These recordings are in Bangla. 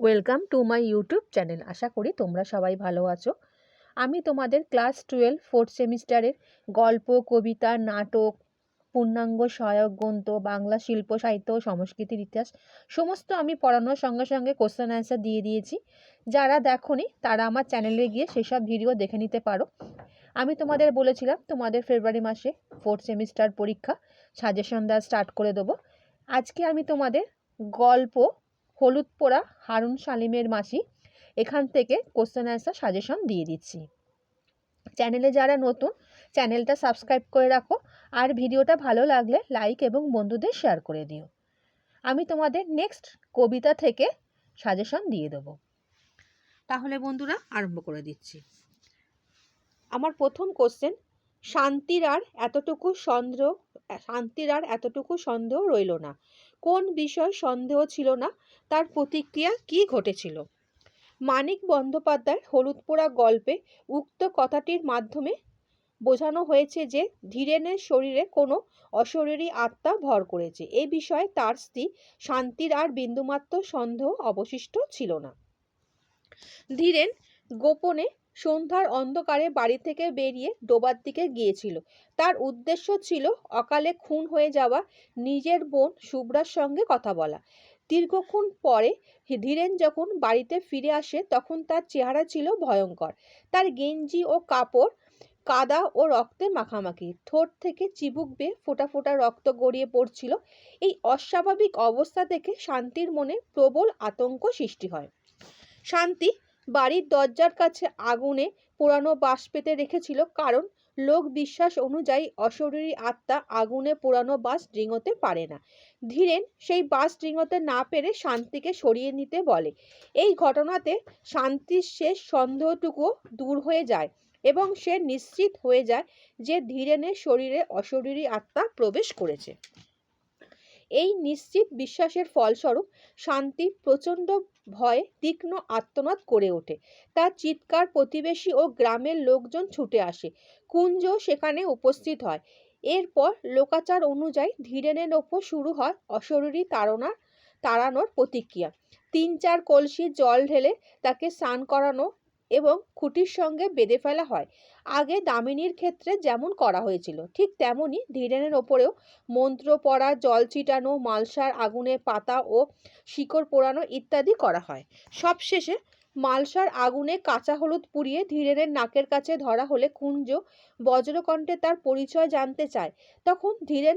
Welcome to my YouTube channel আশা করি তোমরা সবাই ভালো আছো। আমি তোমাদের ক্লাস টুয়েলভ ফোর্থ সেমিস্টারের গল্প, কবিতা, নাটক, পূর্ণাঙ্গ সহায়ক গ্রন্থ, বাংলা শিল্প, সাহিত্য সংস্কৃতির ইতিহাস সমস্ত আমি পড়ানোর সঙ্গে সঙ্গে কোশ্চেন অ্যান্সার দিয়ে দিয়েছি। যারা দেখোনি, তারা আমার চ্যানেলে গিয়ে সেসব ভিডিও দেখে নিতে পারো। আমি তোমাদের বলেছিলাম, তোমাদের ফেব্রুয়ারি মাসে ফোর্থ সেমিস্টার পরীক্ষা সাজেশন দেওয়া স্টার্ট করে দেবো। আজকে আমি তোমাদের গল্প হলুদ পোড়া হারুন সালিমের মাসি এখান থেকে কোশ্চেন অ্যান্সার সাজেশন দিয়ে দিচ্ছি। চ্যানেলে যারা নতুন চ্যানেলটা সাবস্ক্রাইব করে রাখো আর ভিডিওটা ভালো লাগলে লাইক এবং বন্ধুদের শেয়ার করে দিও। আমি তোমাদের নেক্সট কবিতা থেকে সাজেশন দিয়ে দেবো। তাহলে বন্ধুরা আরম্ভ করে দিচ্ছি। আমার প্রথম কোশ্চেন শান্তির আর এতটুকু সন্দেহ শান্তির আর এতটুকু সন্দেহ রইল না। কোন বিষয় সন্দেহ ছিল না, তার প্রতিক্রিয়া কি ঘটেছিল? মানিক বন্দ্যোপাধ্যায় হলুদ পোড়া গল্পে উক্ত কথাটির মাধ্যমে বোঝানো হয়েছে যে, ধীরেনের শরীরে কোনো অশরীরী আত্মা ভর করেছে। এ বিষয়ে তার স্ত্রী শান্তির আর বিন্দুমাত্র সন্দেহ অবশিষ্ট ছিল না। ধীরেন গোপনে সন্ধ্যার অন্ধকারে বাড়ি থেকে বেরিয়ে ডোবার দিকে গিয়েছিল। তার উদ্দেশ্য ছিল অকালে খুন হয়ে যাওয়া নিজের বোন শুভ্রার সঙ্গে কথা বলা। দীর্ঘক্ষণ পরে ধীরেন যখন বাড়িতে ফিরে আসে, তখন তার চেহারা ছিল ভয়ঙ্কর। তার গেঞ্জি ও কাপড় কাদা ও রক্তে মাখামাখি। ঠোঁট থেকে চিবুক বেয়ে ফোটা ফোটা রক্ত গড়িয়ে পড়ছিল। এই অস্বাভাবিক অবস্থা থেকে শান্তির মনে প্রবল আতঙ্ক সৃষ্টি হয়। শান্তি বাড়ির দরজার কাছে আগুনে পোড়ানো বাঁশ পেতে রেখেছিল, কারণ লোক বিশ্বাস অনুযায়ী অশরীরী আত্মা আগুনে পোড়ানো বাস ডিঙোতে পারে না। ধীরেন সেই বাস ডিঙোতে না পেরে শান্তিকে সরিয়ে নিতে বলে। এই ঘটনাতে শান্তির শেষ সন্দেহটুকুও দূর হয়ে যায় এবং সে নিশ্চিত হয়ে যায় যে ধীরেনের শরীরে অশরীরী আত্মা প্রবেশ করেছে। এই নিশ্চিত বিশ্বাসের ফলস্বরূপ শান্তি প্রচণ্ড ভয়ে তীক্ষ্ণ আত্মনাদ করে ওঠে। তার চিৎকার প্রতিবেশী ও গ্রামের লোকজন ছুটে আসে। কুঞ্জ সেখানে উপস্থিত হয়। এরপর লোকাচার অনুযায়ী ধীরেনের ওপর শুরু হয় অশরীরী তাড়না, তাড়ানোর প্রতিক্রিয়া। তিন চার কলসি জল ঢেলে তাকে স্নান করানো এবং খুঁটির সঙ্গে বেঁধে ফেলা হয়। আগে দামিনীর ক্ষেত্রে যেমন করা হয়েছিল, ঠিক তেমনই ধীরেনের ওপরেও মন্ত্র পড়া, জল ছিটানো, মালসার আগুনে পাতা ও শিকড় পোড়ানো ইত্যাদি করা হয়। সবশেষে মালসার আগুনে কাঁচা হলুদ পুড়িয়ে ধীরেনের নাকের কাছে ধরা হলে কুঞ্জ বজ্রকণ্ঠে তার পরিচয় জানতে চায়। তখন ধীরেন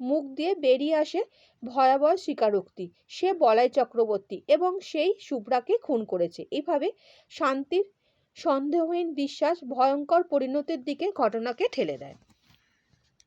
মুখ দিয়ে বেরিয়ে আসে ভয়াবহ স্বীকারোক্তি। সে বলাই চক্রবর্তী এবং সেই শুভ্রাকে খুন করেছে। এভাবে শান্তির সন্দেহহীন বিশ্বাস ভয়ঙ্কর পরিণতির দিকে ঘটনাকে ঠেলে দেয়।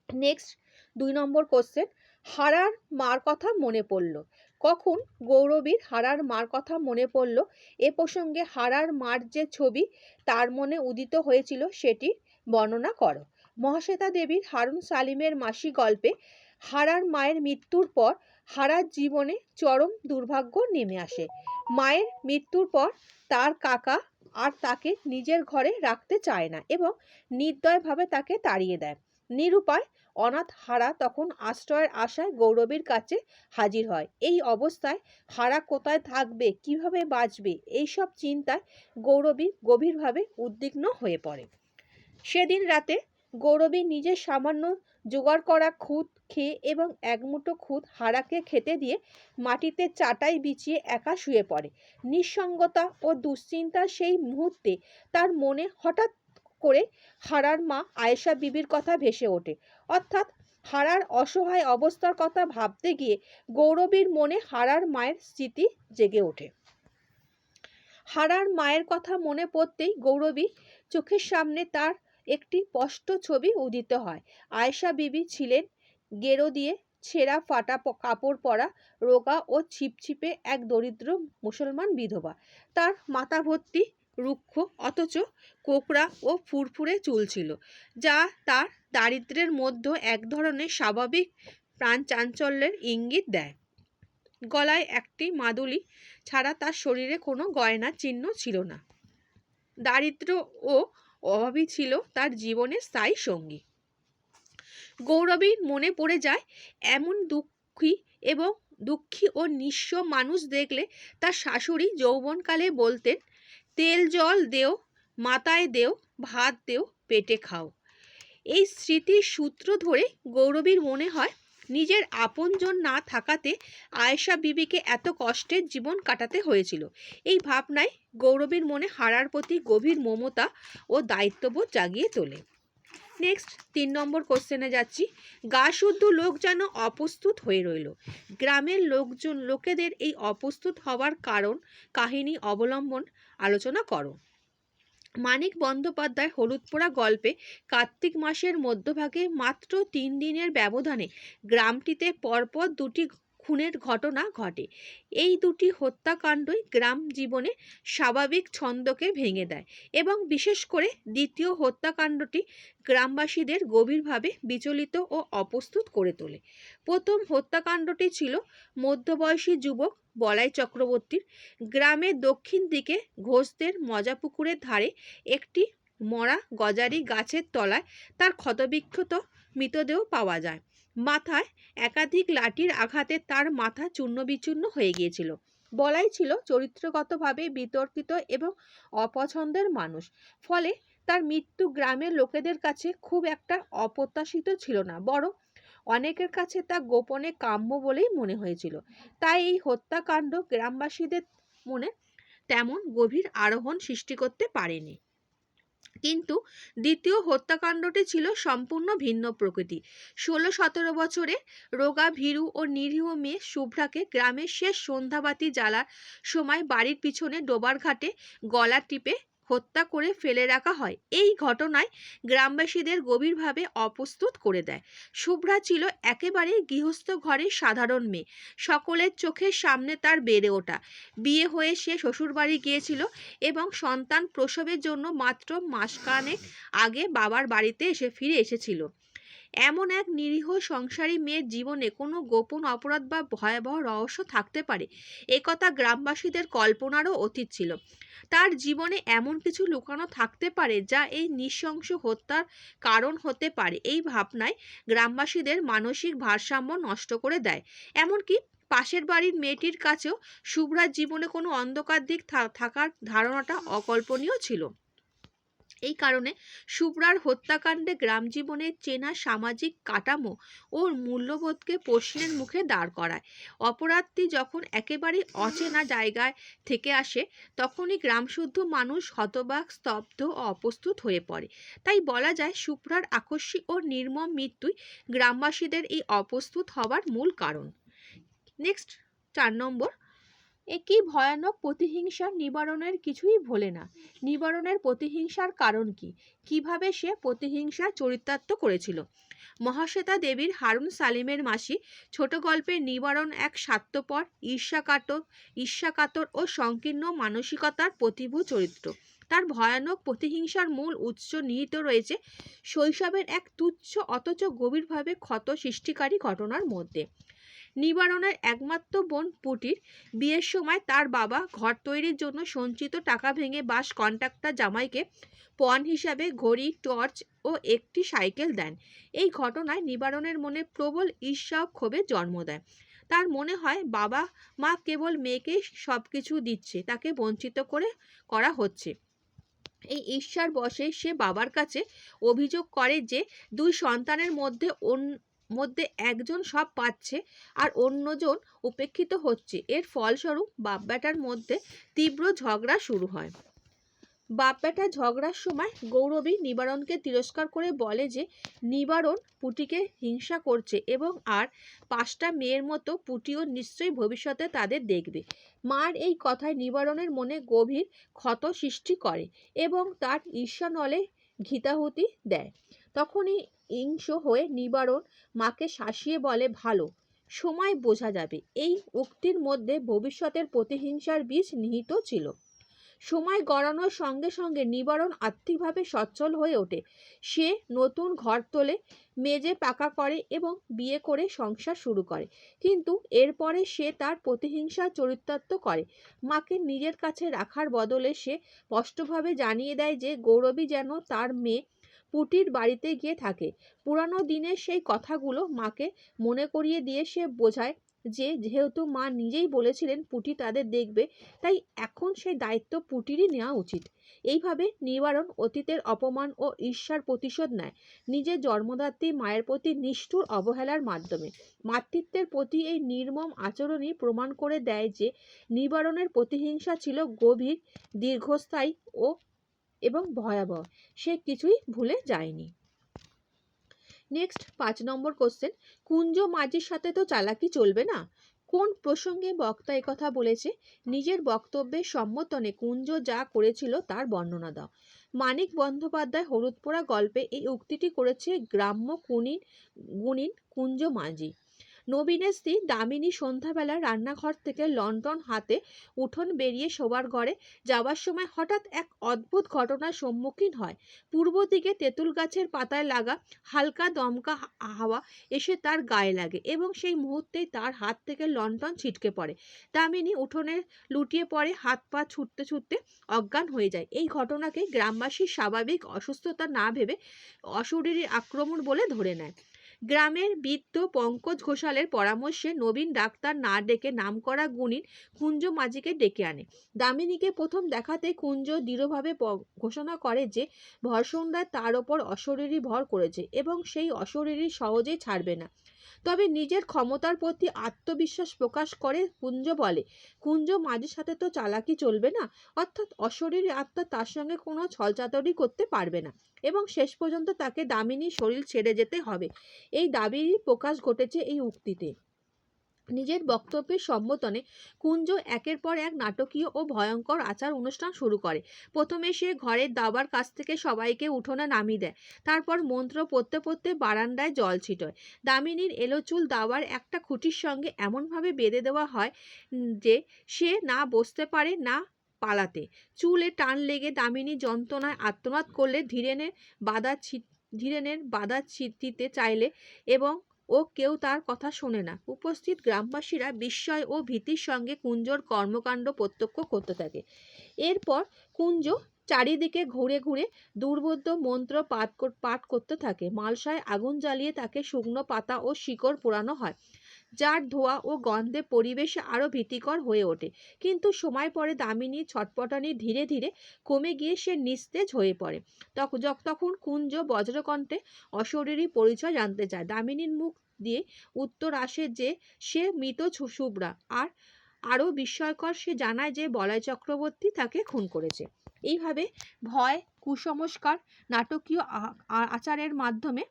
নেক্সট দুই নম্বর কোশ্চেন হারার মার কথা মনে পড়ল। কখন গৌরবীর হারার মার কথা মনে পড়ল? এ প্রসঙ্গে হারার মার যে ছবি তার মনে উদিত হয়েছিল সেটি বর্ণনা করো। মহাশ্বেতা দেবীর হারুন সালিমের মাসি গল্পে হারার মায়ের মৃত্যুর পর হারার জীবনে চরম দুর্ভাগ্য নেমে আসে। মায়ের মৃত্যুর পর তার কাকা আর তাকে নিজের ঘরে রাখতে চায় না এবং নির্দয়ভাবে তাকে তাড়িয়ে দেয়। নিরুপায় অনাথ হারা তখন আশ্রয়ের আশায় গৌরবীর কাছে হাজির হয়। এই অবস্থায় হারা কোথায় থাকবে, কীভাবে বাঁচবে, এইসব চিন্তায় গৌরবী গভীরভাবে উদ্বিগ্ন হয়ে পড়ে। সেদিন রাতে গৌরবী নিজের সামান্য জোগাড় করা খুদ খেয়ে এবং একমুঠো খুদ হারাকে খেতে দিয়ে মাটিতে চাটাই বিছিয়ে একা শুয়ে পড়ে। নিঃসঙ্গতা ও দুশ্চিন্তার সেই মুহূর্তে তার মনে হঠাৎ করে হারার মা আয়েশা বিবির কথা ভেসে ওঠে। অর্থাৎ হারার অসহায় অবস্থার কথা ভাবতে গিয়ে গৌরবীর মনে হারার মায়ের স্মৃতি জেগে ওঠে। হারার মায়ের কথা মনে পড়তেই গৌরবী চোখের সামনে তার একটি স্পষ্ট ছবি উদিত হয়। আয়েশা বিবি ছিলেন গেরো দিয়ে ছেঁড়া ফাটা কাপড় পরা রোগা ও ছিপছিপে এক দরিদ্র মুসলমান বিধবা। তার মাথা ভর্তি রুক্ষ অথচ কোকড়া ও ফুরফুরে চুল ছিল, যা তার দারিদ্রের মধ্যে এক ধরনের স্বাভাবিক প্রাণ চাঞ্চল্যের ইঙ্গিত দেয়। গলায় একটি মাদুলি ছাড়া তার শরীরে কোনো গয়না চিহ্ন ছিল না। দারিদ্র ও অভাবী ছিল তার জীবনের স্থায়ী সঙ্গী। গৌরবীর মনে পড়ে যায় এমন দুঃখী এবং দুঃখী ও নিঃস্ব মানুষ দেখলে তার শাশুড়ি যৌবনকালে বলতেন, তেল, জল দেও, মাথায় দেও, ভাত দেও, পেটে খাও। এই স্মৃতির সূত্র ধরে গৌরবীর মনে হয়, নিজের আপনজন না থাকাতে আয়েশা বিবিকে এত কষ্টের জীবন কাটাতে হয়েছিল। এই ভাবনায় গৌরবীর মনে হারার প্রতি গভীর মমতা ও দায়িত্ববোধ জাগিয়ে তোলে। নেক্সট তিন নম্বর কোশ্চেনে যাচ্ছি। গা শুদ্ধ লোক যেন অপ্রস্তুত হয়ে রইল। গ্রামের লোকজন, লোকেদের এই অপ্রস্তুত হওয়ার কারণ, কাহিনী অবলম্বন আলোচনা করো। মানিক বন্দ্যোপাধ্যায় হলুদপোড়া গল্পে কার্তিক মাসের মধ্যভাগে মাত্র তিন দিনের ব্যবধানে গ্রামটিতে পরপর দুটি খুনের ঘটনা ঘটে। এই দুটি হত্যাকাণ্ডই গ্রাম জীবনে স্বাভাবিক ছন্দকে ভেঙে দেয় এবং বিশেষ করে দ্বিতীয় হত্যাকাণ্ডটি গ্রামবাসীদের গভীরভাবে বিচলিত ও অপ্রস্তুত করে তোলে। প্রথম হত্যাকাণ্ডটি ছিল মধ্যবয়সী যুবক বলাই চক্রবর্তীর। গ্রামের দক্ষিণ দিকে ঘোষদের মজাপুকুরের ধারে একটি মরা গজারি গাছের তলায় তার ক্ষতবিক্ষত মৃতদেহ পাওয়া যায়। মাথায় একাধিক লাঠির আঘাতে তার মাথা চূর্ণবিচূর্ণ হয়ে গিয়েছিল। বলাই ছিল চরিত্রগতভাবে বিতর্কিত এবং অপছন্দের মানুষ। ফলে তার মৃত্যু গ্রামের লোকেদের কাছে খুব একটা অপ্রত্যাশিত ছিল না, বরং অনেকের কাছে তা গোপনে কাম্য বলেই মনে হয়েছিল। তাই এই হত্যাকাণ্ড গ্রামবাসীদের মনে তেমন গভীর আরোহণ সৃষ্টি করতে পারেনি। কিন্তু দ্বিতীয় হত্যাকাণ্ডটি ছিল সম্পূর্ণ ভিন্ন প্রকৃতি। ষোলো সতেরো বছরে রোগা ভীরু ও নিরীহ মেয়ে শুভ্রাকে গ্রামের শেষ সন্ধ্যাবাতি জ্বালার সময় বাড়ির পিছনে ডোবার ঘাটে গলা টিপে হত্যা করে ফেলে রাখা হয়। এই ঘটনায় গ্রামবাসীদের গভীরভাবে অপ্রস্তুত করে দেয়। শুভ্রা ছিল একেবারে গৃহস্থ ঘরের সাধারণ মেয়ে। সকলের চোখের সামনে তার বেড়ে ওঠা। বিয়ে হয়ে সে শ্বশুরবাড়ি গিয়েছিল এবং সন্তান প্রসবের জন্য মাত্র মাসখানেক আগে বাবার বাড়িতে এসে ফিরে এসেছিল। এমন এক নিরীহ সংসারী মেয়ের জীবনে কোনো গোপন অপরাধ বা ভয়াবহ রহস্য থাকতে পারে। একথা গ্রামবাসীদের কল্পনারও অতীত ছিল। তার জীবনে এমন কিছু লুকানো থাকতে পারে যা এই নৃশংস হত্যার কারণ হতে পারে। এই ভাবনায় গ্রামবাসীদের মানসিক ভারসাম্য নষ্ট করে দেয়। এমনকি পাশের বাড়ির মেয়েটির কাছেও শুভ্রার জীবনে কোনো অন্ধকার দিক থাকার ধারণাটা অকল্পনীয় ছিল। এই কারণে শুভ্রার হত্যাকাণ্ডে গ্রাম জীবনের চেনা সামাজিক কাঠামো ও মূল্যবোধকে প্রশ্নের মুখে দাঁড় করায়। অপরাধটি যখন একেবারে অচেনা জায়গায় থেকে আসে, তখনই গ্রামশুদ্ধ মানুষ হতবাক, স্তব্ধ ও অপ্রস্তুত হয়ে পড়ে। তাই বলা যায় শুভ্রার আকস্মিক ও নির্মম মৃত্যুই গ্রামবাসীদের এই অপ্রস্তুত হওয়ার মূল কারণ। নেক্সট, চার নম্বর। একই ভয়ানক প্রতিহিংসার নিবারণের কিছুই ভোলে না। নিবারণের প্রতিহিংসার কারণ কি? কীভাবে সে প্রতিহিংসা চরিতার্থ করেছিল? মহাশ্বেতা দেবীর হারুন সালিমের মাসি ছোট গল্পের নিবারণ এক স্বার্থপর, ঈর্ষাকাতর ঈর্ষাকাতর ও সংকীর্ণ মানসিকতার প্রতিভূ চরিত্র। তার ভয়ানক প্রতিহিংসার মূল উৎস নিহিত রয়েছে শৈশবের এক তুচ্ছ অথচ গভীরভাবে ক্ষত সৃষ্টিকারী ঘটনার মধ্যে। নিবারণের একমাত্র বোন পুটির বিয়ের সময় তার বাবা ঘর তৈরির জন্য সঞ্চিত টাকা ভেঙে বাস কন্ট্রাক্টর জামাইকে পণ হিসাবে ঘড়ি, টর্চ ও একটি সাইকেল দেন। এই ঘটনায় নিবারণের মনে প্রবল ঈর্ষা ক্ষোভের জন্ম দেয়। তার মনে হয়, বাবা মা কেবল মেয়েকে সব কিছু দিচ্ছে, তাকে বঞ্চিত করে করা হচ্ছে। এই ঈর্ষার বশে সে বাবার কাছে অভিযোগ করে যে, দুই সন্তানের মধ্যে মধ্যে একজন সব পাচ্ছে আর অন্যজন উপেক্ষিত হচ্ছে। এর ফলস্বরূপ বাপ বেটার মধ্যে তীব্র ঝগড়া শুরু হয়। বাপ বেটা ঝগড়ার সময় গৌরবী নিবারণকে তিরস্কার করে বলে যে, নিবারণ পুটিকে হিংসা করছে এবং আর পাঁচটা মেয়ের মতো পুটিও নিশ্চয়ই ভবিষ্যতে তাদের দেখবে। মার এই কথায় নিবারণের মনে গভীর ক্ষত সৃষ্টি করে এবং তার ঈর্ষানলে ঘৃতাহুতি দেয়। তখনই হিংস হয়ে নিবারণ মাকে শাসিয়ে বলে, ভালো, সময় বোঝা যাবে। এই উক্তির মধ্যে ভবিষ্যতের প্রতিহিংসার বীজ নিহিত ছিল। সময় গড়ানোর সঙ্গে সঙ্গে নিবারণ আর্থিকভাবে সচ্ছল হয়ে ওঠে। সে নতুন ঘর তোলে, মেজে পাকা করে এবং বিয়ে করে সংসার শুরু করে। কিন্তু এরপরে সে তার প্রতিহিংসা চরিতার্থ করে। মাকে নিজের কাছে রাখার বদলে সে স্পষ্টভাবে জানিয়ে দেয় যে, গৌরবী যেন তার মেয়ে পুটির বাড়িতে গিয়ে থাকে। পুরানো দিনের সেই কথাগুলো মাকে মনে করিয়ে দিয়ে সে বোঝায় যে, যেহেতু মা নিজেই বলেছিলেন পুটি তাদের দেখবে, তাই এখন সেই দায়িত্ব পুটিরই নেওয়া উচিত। এইভাবে নিবারণ অতীতের অপমান ও ঈর্ষার প্রতিশোধ নেয়। নিজের জন্মদাত্রী মায়ের প্রতি নিষ্ঠুর অবহেলার মাধ্যমে। মাতৃত্বের প্রতি এই নির্মম আচরণই প্রমাণ করে দেয় যে, নিবারণের প্রতিহিংসা ছিল গভীর, দীর্ঘস্থায়ী ও এবং ভয়াবহ। সে কিছুই ভুলে যায়নি। নেক্সট পাঁচ নম্বর কোশ্চেন কুঞ্জ মাঝির সাথে তো চালাকি চলবে না? কোন প্রসঙ্গে বক্তা কথা বলেছে? নিজের বক্তব্যের সম্মতনে কুঞ্জ যা করেছিল তার বর্ণনা দাও। মানিক বন্দ্যোপাধ্যায় হলুদপোড়া গল্পে এই উক্তিটি করেছে গ্রাম্য কুনিন, গুণিন কুঞ্জ মাঝি। নবীনের স্ত্রী দামিনী সন্ধ্যাবেলা রান্নাঘর থেকে লন্ডন হাতে উঠোন বেরিয়ে শোবার ঘরে যাওয়ার সময় হঠাৎ এক অদ্ভুত ঘটনার সম্মুখীন হয়। পূর্ব দিকে তেঁতুল গাছের পাতায় লাগা হালকা দমকা হাওয়া এসে তার গায়ে লাগে এবং সেই মুহূর্তেই তার হাত থেকে লন্ঠন ছিটকে পড়ে। দামিনী উঠোনে লুটিয়ে পড়ে, হাত পা ছুটতে ছুটতে অজ্ঞান হয়ে যায়। এই ঘটনাকে গ্রামবাসীর স্বাভাবিক অসুস্থতা না ভেবে অশরীরী আক্রমণ বলে ধরে নেয়। গ্রামের বৃদ্ধ পঙ্কজ ঘোষালের পরামর্শে নবীন ডাক্তার না ডেকে নামকরা গুণীর কুঞ্জ মাঝিকে ডেকে আনে। দামিনীকে প্রথম দেখাতে কুঞ্জ দৃঢ়ভাবে ঘোষণা করে যে ভরসন্ধ্যায় তার ওপর অশরীরী ভর করেছে এবং সেই অশরীরী সহজেই ছাড়বে না। তবে নিজের ক্ষমতার প্রতি আত্মবিশ্বাস প্রকাশ করে কুঞ্জ বলে। কুঞ্জ মাঝে সাথে তো চালাকি চলবে না, অর্থাৎ অশরীরী আত্মা তার সঙ্গে কোনো ছলচাতরি করতে পারবে না এবং শেষ পর্যন্ত তাকে দামিনীর শরীর ছেড়ে যেতে হবে। এই দাবিরই প্রকাশ ঘটেছে এই উক্তিতে। নিজের বক্তব্যের সম্বোধনে কুঞ্জ একের পর এক নাটকীয় ও ভয়ঙ্কর আচার অনুষ্ঠান শুরু করে। প্রথমে সে ঘরের দাবার কাছ থেকে সবাইকে উঠোনে নামিয়ে দেয়। তারপর মন্ত্র পড়তে পড়তে বারান্দায় জল ছিটয়। দামিনীর এলোচুল দাবার একটা খুঁটির সঙ্গে এমনভাবে বেঁধে দেওয়া হয় যে সে না বসতে পারে না পালাতে। চুলে টান লেগে দামিনী যন্ত্রণায় আত্মনাদ করলে ধীরেনের বাধা ছি- ধীরেনের বাধা ছি- দিতে চাইলে এবং ও কেউ তার কথা শোনে না। উপস্থিত গ্রামবাসীরা বিস্ময় ও ভীতির সঙ্গে কুঞ্জর কর্মকাণ্ড প্রত্যক্ষ করতে থাকে। এরপর কুঞ্জ চারিদিকে ঘুরে ঘুরে দুর্বোধ্য মন্ত্র পাঠ পাঠ করতে থাকে। মালসায় আগুন জ্বালিয়ে তাকে শুকনো পাতা ও শিকড় পোড়ানো হয়, যার ধোঁয়া ও গন্ধে পরিবেশ আরও ভীতিকর হয়ে ওঠে। কিন্তু সময় পরে দামিনী ছটপটানি ধীরে ধীরে কমে গিয়ে সে নিস্তেজ হয়ে পড়ে। তখন তখন কুঞ্জ বজ্রকণ্ঠে অশরীরী পরিচয় জানতে চায়। দামিনীর মুখ দিয়ে উত্তর আসে যে সে মৃত শুভ্রা। আর আরও বিস্ময়কর সে জানায় যে বলয় চক্রবর্তী তাকে খুন করেছে। এইভাবে ভয়, কুসংস্কার, নাটকীয় আচারের মাধ্যমে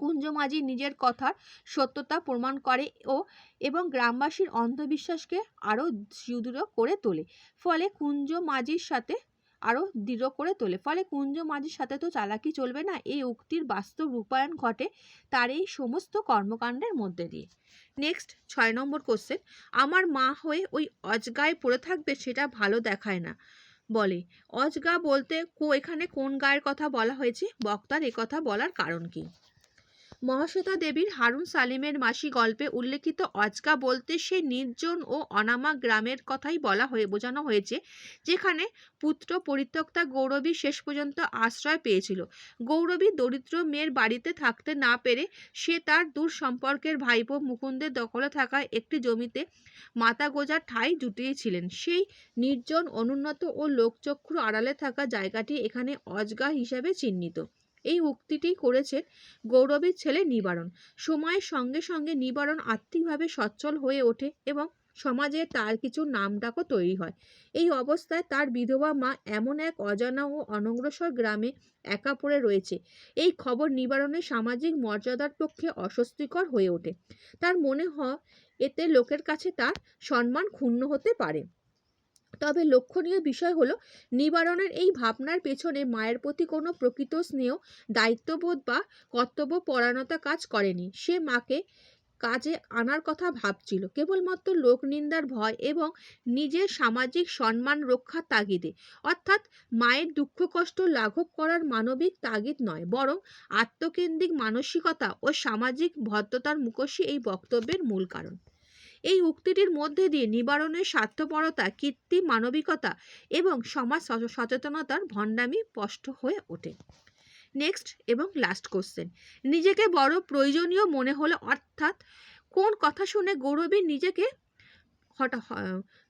কুঞ্জ মাঝি নিজের কথার সত্যতা প্রমাণ করে ও, এবং গ্রামবাসীর অন্ধবিশ্বাসকে আরও সুদৃঢ় করে তোলে। ফলে কুঞ্জ মাঝির সাথে আরও দৃঢ় করে তোলে। ফলে কুঞ্জ মাঝির সাথে তো চালাকি চলবে না, এই উক্তির বাস্তব রূপায়ণ ঘটে তার এই সমস্ত কর্মকাণ্ডের মধ্যে দিয়ে। নেক্সট ছয় নম্বর কোশ্চেন আমার মা হয়ে ওই অজগায় পড়ে থাকবে সেটা ভালো দেখায় না। বলে, অজগা বলতে কো, এখানে কোন গায়ের কথা বলা হয়েছে? বক্তার কথা বলার কারণ কি? মহাশ্বেতা দেবীর হারুন সালিমের মাসি গল্পে উল্লেখিত অজগা বলতে সে নির্জন ও অনামা গ্রামের কথাই বলা হয়ে, বোঝানো হয়েছে, যেখানে পুত্র পরিত্যক্তা গৌরবী শেষ পর্যন্ত আশ্রয় পেয়েছিল। গৌরবী দরিদ্র মেয়ের বাড়িতে থাকতে না পেরে সে তার দূর সম্পর্কের ভাইপো মুকুন্দের দখলে থাকা একটি জমিতে মাথা গোজার ঠাঁই জুটিয়েছিলেন। সেই নির্জন, অনুন্নত ও লোকচক্ষুর আড়ালে থাকা জায়গাটি এখানে অজগা হিসাবে চিহ্নিত। এই উক্তিটি করেছেন গৌরবের ছেলে নিবারণ। সময়ের সঙ্গে সঙ্গে নিবারণ আর্থিকভাবে সচ্ছল হয়ে ওঠে এবং সমাজে তার কিছু নামডাকও তৈরি হয়। এই অবস্থায় তার বিধবা মা এমন এক অজানা ও অনগ্রসর গ্রামে একা পড়ে রয়েছে। এই খবর নিবারণের সামাজিক মর্যাদার পক্ষে অস্বস্তিকর হয়ে ওঠে। তার মনে হয়, এতে লোকের কাছে তার সম্মান ক্ষুণ্ণ হতে পারে। তবে লক্ষণীয় বিষয় হলো, নিবারণের এই ভাবনার পেছনে মায়ের প্রতি কোনো প্রকৃত স্নেহ, দায়িত্ববোধ বা কর্তব্য পরায়ণতা কাজ করেনি। সে মাকে কাজে আনার কথা ভাবছিল। কেবলমাত্র লোকনিন্দার ভয় এবং নিজের সামাজিক সম্মান রক্ষার তাগিদে। অর্থাৎ মায়ের দুঃখ, কষ্ট লাঘব করার মানবিক তাগিদ নয়, বরং আত্মকেন্দ্রিক মানসিকতা ও সামাজিক ভদ্রতার মুখোশই এই বক্তব্যের মূল কারণ। এই উক্তিটির মধ্যে দিয়ে নিবারণের স্বার্থপরতা, কীর্তি, মানবিকতা এবং সমাজ সচ- সচেতনতার ভণ্ডামি স্পষ্ট হয়ে ওঠে। নেক্সট এবং লাস্ট কোশ্চেন। নিজেকে বড় প্রয়োজনীয় মনে হলো অর্থাৎ কোন কথা শুনে গৌরবীর নিজেকে হঠাৎ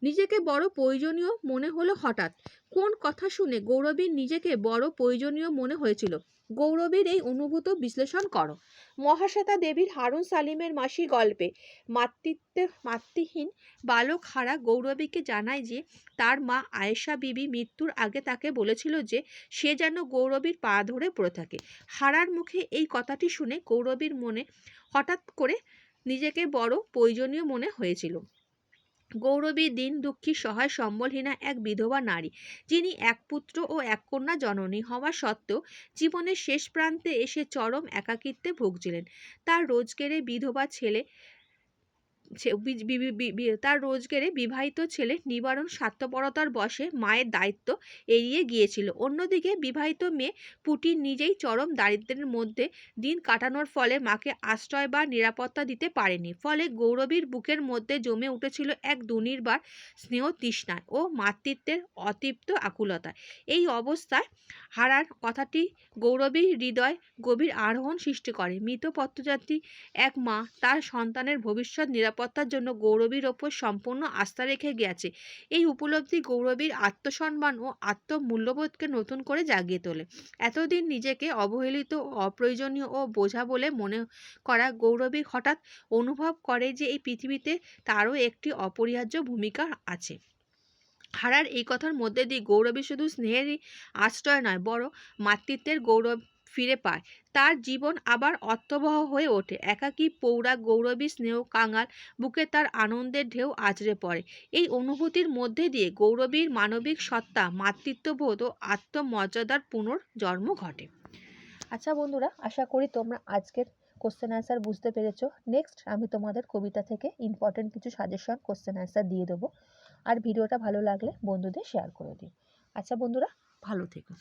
নিজেকে বড় প্রয়োজনীয় মনে হলো হঠাৎ? কোন কথা শুনে গৌরবীর নিজেকে বড় প্রয়োজনীয় মনে হয়েছিল? গৌরবীর এই অনুভূত বিশ্লেষণ করো। মহাশ্বেতা দেবীর হারুন সালিমের মাসি গল্পে মাতৃত্বে, মাতৃহীন বালক হারা গৌরবীকে জানায় যে, তার মা আয়েশা বিবি মৃত্যুর আগে তাকে বলেছিল যে, সে যেন গৌরবীর পা ধরে পড়ে থাকে। হারার মুখে এই কথাটি শুনে গৌরবীর মনে হঠাৎ করে নিজেকে বড় প্রয়োজনীয় মনে হয়েছিল। গৌরবী দিন দুঃখী সহায় সম্বলহীনা এক বিধবা নারী, যিনি এক পুত্র ও এক কন্যা জননী হওয়া সত্ত্বেও জীবনের শেষ প্রান্তে এসে চরম একাকিত্বে ভুগছিলেন। তার রোজগেরে বিধবা ছেলে তার রোজগেরে বিবাহিত ছেলে নিবারণ স্বার্থপরতার বশে মায়ের দায়িত্ব এড়িয়ে গিয়েছিল। অন্যদিকে বিবাহিত মেয়ে পুটি নিজেই চরম দারিদ্র্যের মধ্যে দিন কাটানোর ফলে মাকে আশ্রয় বা নিরাপত্তা দিতে পারেনি। ফলে গৌরবীর বুকের মধ্যে জমে উঠেছিল এক দুনির্বার স্নেহ তৃষ্ণায় ও মাতৃত্বের অতৃপ্ত আকুলতায় এই অবস্থায় হারার কথাটি গৌরবীর হৃদয় গভীর আরোহণ সৃষ্টি করে। মৃত পত্রযাত্রী এক মা তার সন্তানের ভবিষ্যৎ নিরাপত্তার জন্য গৌরবীর ওপর সম্পূর্ণ আস্থা রেখে গেছে এই উপলব্ধি গৌরবীর আত্মসম্মান ও আত্মমূল্যবোধকে নতুন করে জাগিয়ে তোলে। এতদিন নিজেকে অবহেলিত, অপ্রয়োজনীয় ও বোঝা বলে মনে করা গৌরবী হঠাৎ অনুভব করে যে এই পৃথিবীতে তারও একটি অপরিহার্য ভূমিকা আছে। হারার এই কথার মধ্যে দিয়ে গৌরবী শুধু স্নেহেরই আশ্রয় নয় বড় মাতৃত্বের গৌরব ফিরে পায়। তার জীবন আবার অর্থবহ হয়ে ওঠে। একাকী পৌরা, গৌরবী স্নেহ কাঙাল বুকে তার আনন্দের ঢেউ আছড়ে পড়ে। এই অনুভূতির মধ্যে দিয়ে গৌরবীর মানবিক সত্তা, মাতৃত্ববোধ ও আত্মমর্যাদার পুনর্জন্ম ঘটে। আচ্ছা বন্ধুরা, আশা করি তোমরা আজকের কোশ্চেন অ্যান্সার বুঝতে পেরেছ। নেক্সট আমি তোমাদের কবিতা থেকে ইম্পর্টেন্ট কিছু সাজেশন কোশ্চেন অ্যান্সার দিয়ে দেবো। আর ভিডিওটা ভালো লাগলে বন্ধুদের শেয়ার করে দিও। আচ্ছা বন্ধুরা, ভালো থেকো।